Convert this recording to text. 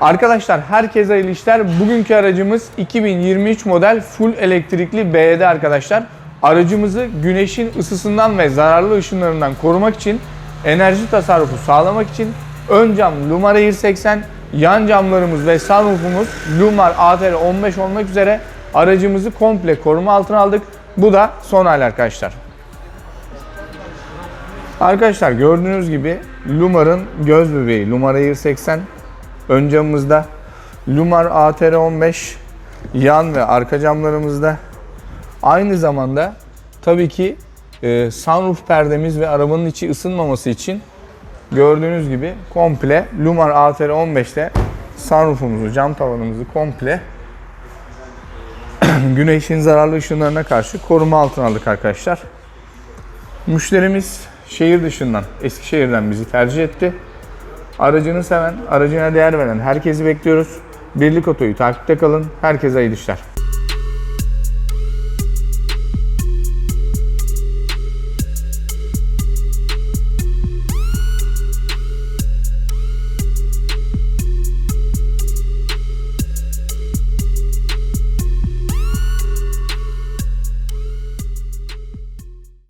Arkadaşlar herkese hayırlı işler. Bugünkü aracımız 2023 model full elektrikli BYD arkadaşlar. Aracımızı güneşin ısısından ve zararlı ışınlarından korumak için enerji tasarrufu sağlamak için ön cam Lumar Air 80, yan camlarımız ve sunroofumuz Lumar ATR 15 olmak üzere aracımızı komple koruma altına aldık. Bu da son hali arkadaşlar. Arkadaşlar gördüğünüz gibi Lumar'ın göz bebeği Lumar Air 80 ön camımızda. Lumar ATR 15 yan ve arka camlarımızda. Aynı zamanda tabii ki e, sunroof perdemiz ve arabanın içi ısınmaması için gördüğünüz gibi komple Lumar ATR 15'te sunroofumuzu, cam tavanımızı komple güneşin zararlı ışınlarına karşı koruma altına aldık arkadaşlar. Müşterimiz şehir dışından, Eskişehir'den bizi tercih etti. Aracını seven, aracına değer veren herkesi bekliyoruz. Birlik Oto'yu takipte kalın. Herkese hayırlı işler.